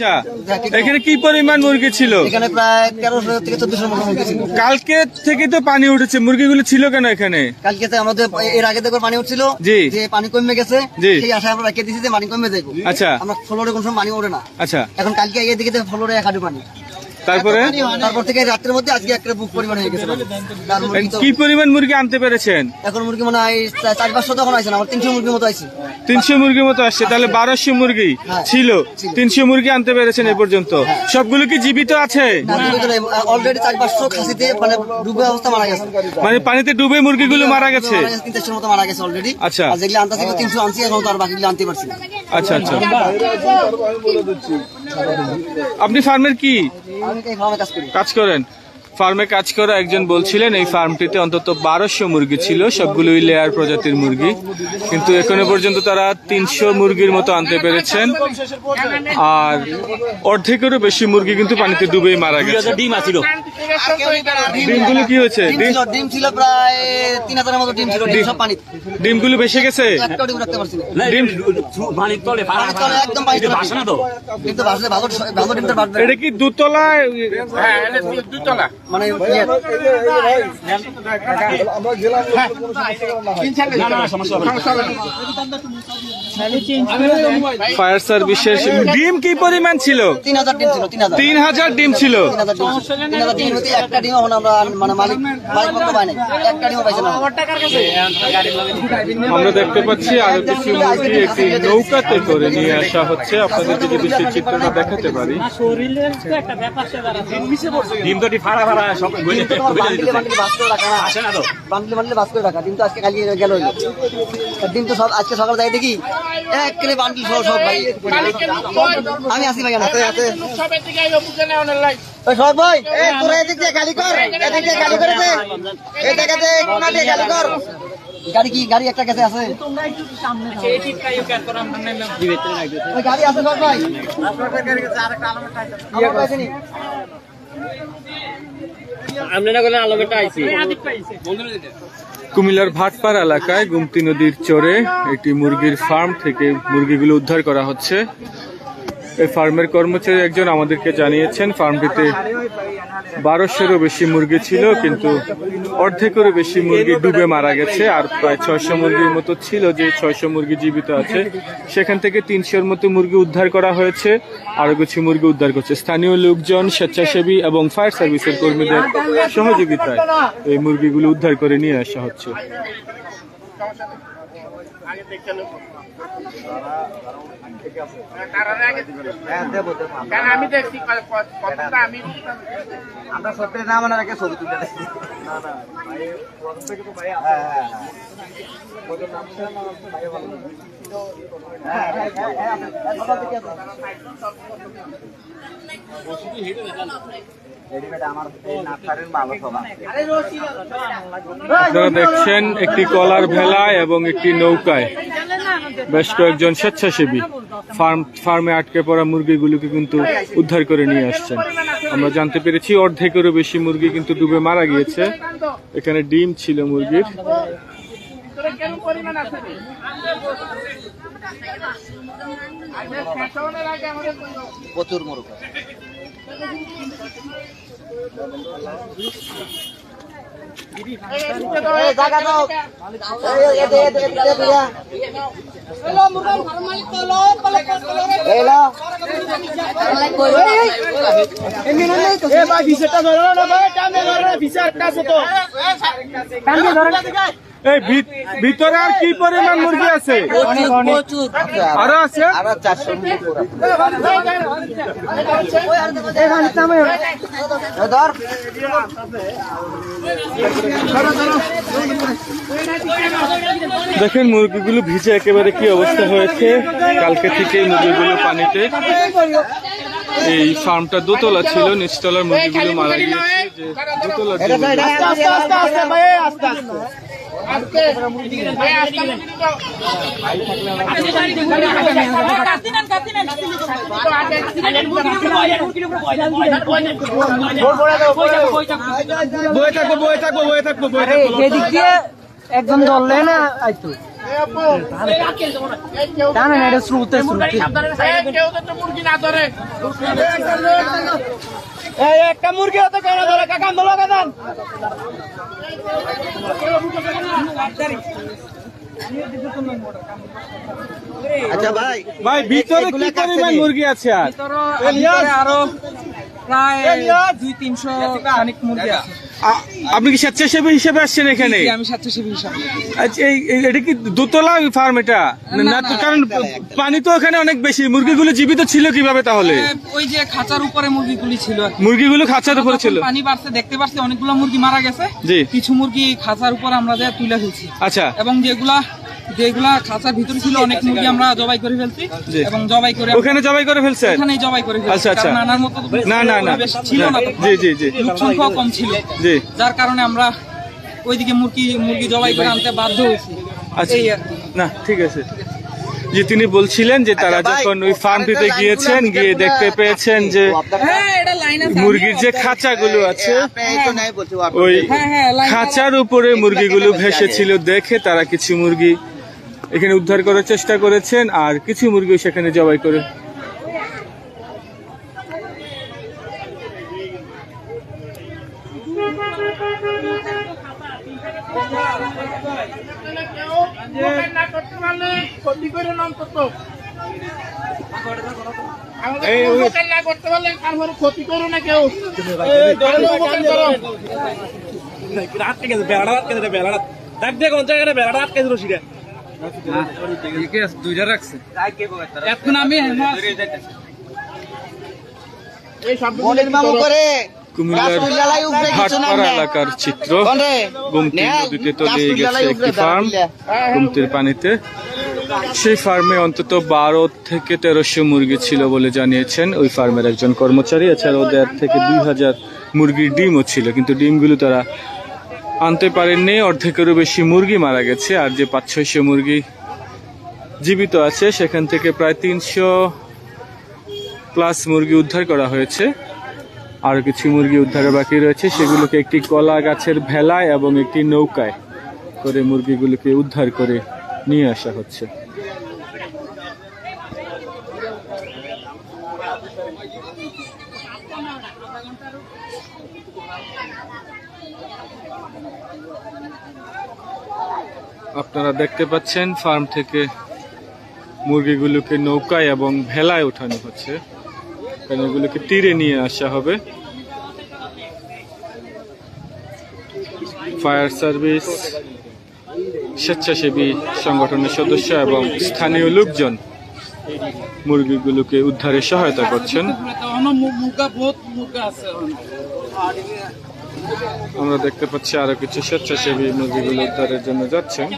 আচ্ছা এখানে কি পরিমাণ মুরগি ছিল? এখানে প্রায় তেরোশো থেকে চোদ্দশো মতো মুরগি ছিল। কালকে থেকে তো পানি উঠেছে মুরগিগুলো ছিল কেন এখানে? কালকে তো আমাদের এর আগে দেখো পানি উঠছিল জি। যে পানি কমে গেছে। সেই আশা আমরা রেখে দিয়েছি যে পানি কমে দেখো আচ্ছা। আমরা ফ্লোরে কোনো সময় পানি ওঠে না। আচ্ছা। এখন কালকে এই দিকে ফ্লোরে এক হাঁটু পানি। তারপরে? তারপর থেকে রাত্রের মধ্যে আজকে একটা বুক পরিমাণ হয়ে গেছে। কি পরিমাণ মুরগি আনতে পেরেছেন? এখন মুরগি মনে হয় চার পাঁচশো তখন আমার তিনশো মুরগির মতো তিনশো মুরগির মতো আসছে তাহলে বারোশো মুরগি হ্যাঁ। ছিল। তিনশো মুরগি আনতে পেরেছেন এ পর্যন্ত। সবগুলো কি জীবিত আছে? অলরেডি চার পাঁচশো খাসিতে মানে ডুবে অবস্থা মারা গেছে। মানে পানিতে ডুবে মুরগিগুলো মারা গেছে? মারা গেছে, মতো মারা গেছে অলরেডি আচ্ছা। যেগুলো আনতে ছিল তিনশো আনছি এখন তো আর বাকিগুলো আনতে পারছি আচ্ছা আচ্ছা। আপনি ফার্মের কি? কাজ করি। কাজ করেন? ফার্মে কাজ করা একজন বলছিলেন এই ফার্মটিতে অন্তত বারোশো মুরগি ছিল সবগুলোই লেয়ার প্রজাতির মুরগি। কিন্তু এখনও পর্যন্ত তারা তিনশো মুরগির মতো আনতে পেরেছেন। আর অর্ধেকেরও বেশি মুরগি কিন্তু পানিতে ডুবেই মারা গেছে। ডিম আছিল। ডিমগুলো কি হয়েছে? ডিম ছিল প্রায় তিন হাজারের মতো ডিম ছিল ডিম সব পানি ডিমগুলো ভেসে গেছে? ডিম রাখতে পারছি না। ডিম পানির তলে পানির তলে একদম পানির তলে। বাসা তো। কিন্তু বাসলে ভালো ভালো ডিমটা বাড়বে এটা কি দুতলায়? মানে ইয়ে, না না সমস্যা হবে না। ফায়ার সার্ভিসের ডিম কি পরিমাণ ছিল তিন হাজার ডিম ছিল একটা ডিম আমরা মানে মালিক একটা পাইছে না দেখতে পাচ্ছি আরও কিছু মুরগি একটি নৌকাতে করে নিয়ে আসা হচ্ছে আপনাদের যদি সেই চিত্রটা দেখাতে পারি ডিম তো ফাড়া ফাড়া সব গলে ডিম তো তোমার গলে বান্ডিলে বান্ডিলে বাস করে রাখা না। আসে না তো। বান্ডিলে বান্ডিলে বাস করে রাখা। ডিম আজকে কালকে গেল হইল। তো সব আজকে সকালে যাই দেখি। এক কেলে বান্ডিল সব সব ভাই। আমি আসি ভাই হাতে হাতে সব ভাই তোরা এদিক দিয়ে গালি কর। এদিক দিয়ে গালি করে দে এই জায়গা কোনা দিয়ে গালি কর। গাড়ি কি গাড়ি একটা কাছে আছে? ওই গাড়ি আছে সব ভাই। আমার কাছে নি। কুমিল্লার ভাটপাড় এলাকায় গুমতি নদীর চরে একটি মুরগির ফার্ম থেকে মুরগিগুলো উদ্ধার করা হচ্ছে। এই ফার্মের কর্মচারী একজন আমাদেরকে জানিয়েছেন ফার্মটিতে বারোশোরও বেশি মুরগি ছিল, কিন্তু অর্ধেকেরও বেশি মুরগি ডুবে মারা গেছে, আর প্রায় ছয়শো মুরগির মতো ছিল যে ছয়শো মুরগি জীবিত আছে। সেখান থেকে তিনশোর মতো মুরগি উদ্ধার করা হয়েছে আরও কিছু মুরগি উদ্ধার করছে। স্থানীয় লোকজন, স্বেচ্ছাসেবী এবং ফায়ার সার্ভিসের কর্মীদের সহযোগিতায় এই মুরগিগুলো উদ্ধার করে নিয়ে আসা হচ্ছে। আমি দেখছি কতটা আমি আমরা সত্যি না মানে রাখে ছবি তুলে দেখছেন একটি কলার ভেলায় এবং একটি নৌকায় বেশ কয়েকজন স্বেচ্ছাসেবী ফার্ম, ফার্মে আটকে পড়া মুরগিগুলোকে কিন্তু উদ্ধার করে নিয়ে আসছেন। আমরা জানতে পেরেছি অর্ধেকেরও বেশি মুরগি কিন্তু ডুবে মারা গিয়েছে। এখানে ডিম ছিল মুরগির। প্রচুর মোরগ। জায়গা দাও এই এদে এদে এদে দিয়া এই ভিত- ভিতরে আর কি পরিমাণ মুরগি আছে? আরও আছে? দেখেন মুরগিগুলো ভিজে একেবারে কি অবস্থা হয়েছে? কালকে থেকে মুরগিগুলো পানিতে এই ফার্মটা দোতলা ছিল নিচতলার মুরগিগুলো মারা গিয়েছে যে একজন ধরলে না আইতো। এটা স্রোতে স্রোতে ধরে। একটা মুরগি হতে কেন ধরে কাকা দোলা কাদান আচ্ছা ভাই। ভাই ভিতরে কি পরিমাণ মুরগি আছে আর? আরও প্রায় দুই তিনশো খানিক মুরগি আছে। আপনি কি স্বেচ্ছাসেবী হিসেবে আসছেন এখানে? আমি স্বেচ্ছাসেবী হিসাবে। আচ্ছা এই এটা কি দোতলা ফার্ম এটা? না তো কারণ পানি তো এখানে অনেক বেশি। মুরগিগুলো জীবিত ছিল কীভাবে তাহলে? ওই যে খাঁচার উপরে মুরগিগুলি ছিল মুরগিগুলো খাঁচার উপরে ছিল। পানি বাড়ছে দেখতে পাচ্ছি অনেকগুলো মুরগি মারা গেছে। জি। কিছু মুরগি খাঁচার উপর আমরা যে তুলে ফেলছি। আচ্ছা। এবং যেগুলা যেগুলা খাঁচার ভিতরে ছিল অনেক মুরগি আমরা জবাই করে ফেলছি। এবং জবাই করে ওখানে জবাই করে ফেলছেন? ওখানেই জবাই করে ফেলছি। আচ্ছা, আচ্ছা। আনার মতো না না না। ছিল না জি জি জি। লোক কম ছিল। জি। যার কারণে আমরা ওইদিকে মুরগি মুরগি জবাই করে আনতে বাধ্য হয়েছি। আচ্ছা। না ঠিক আছে। যে তিনি বলছিলেন যে তারা আচ্ছা, যখন ওই ফার্মটিতে গিয়েছেন গিয়ে দেখতে পেয়েছেন যে হ্যাঁ এটা লাইন আছে। মুরগির যে খাঁচাগুলো আছে বলছি ওই হ্যাঁ হ্যাঁ লাইন খাঁচার উপরে মুরগিগুলো ভেসেছিল দেখে তারা কিছু মুরগি এখানে উদ্ধার করার চেষ্টা করেছেন আর কিছু মুরগি সেখানে জবাই করে ক্ষতি না কেউ। আটকে গেছে বেড়া আটকে গেছে বেড়া দেখ দেখ কোন জায়গায় বেড়া আটকে এখন আমি করে। কুমিল্লার নেই। এলাকার চিত্র। কোন গুমতি নদীতে তলিয়ে গেছে একটি ফার্ম গুমতির পানিতে। সেই ফার্মে অন্তত বারো থেকে তেরোশো মুরগি ছিল বলে জানিয়েছেন ওই ফার্মের একজন কর্মচারী। এছাড়াও দেড় থেকে দুই হাজার মুরগির ডিমও ছিল কিন্তু ডিমগুলো তারা আনতে পারেননি, অর্ধেকেরও বেশি মুরগি মারা গেছে, আর যে পাঁচ, ছয়শো মুরগি জীবিত আছে, সেখান থেকে প্রায় তিনশো প্লাস মুরগি উদ্ধার করা হয়েছে। আরও কিছু মুরগি উদ্ধারে বাকি রয়েছে, সেগুলোকে একটি কলা গাছের ভেলায় এবং একটি নৌকায় করে মুরগিগুলোকে উদ্ধার করে নিয়ে আসা হচ্ছে। আপনারা দেখতে পাচ্ছেন, ফার্ম থেকে মুরগিগুলোকে নৌকায় এবং ভেলায় ওঠানো হচ্ছে। এগুলোকে তীরে নিয়ে আসা হবে। ফায়ার সার্ভিস, স্বেচ্ছাসেবী সংগঠনের সদস্য এবং স্থানীয় লোকজন মুরগিগুলোকে উদ্ধারে সহায়তা করছেন। আমরা দেখতে পাচ্ছি আরও কিছু স্বেচ্ছাসেবী নদীগুলো উদ্ধারের জন্য দাঁড়াই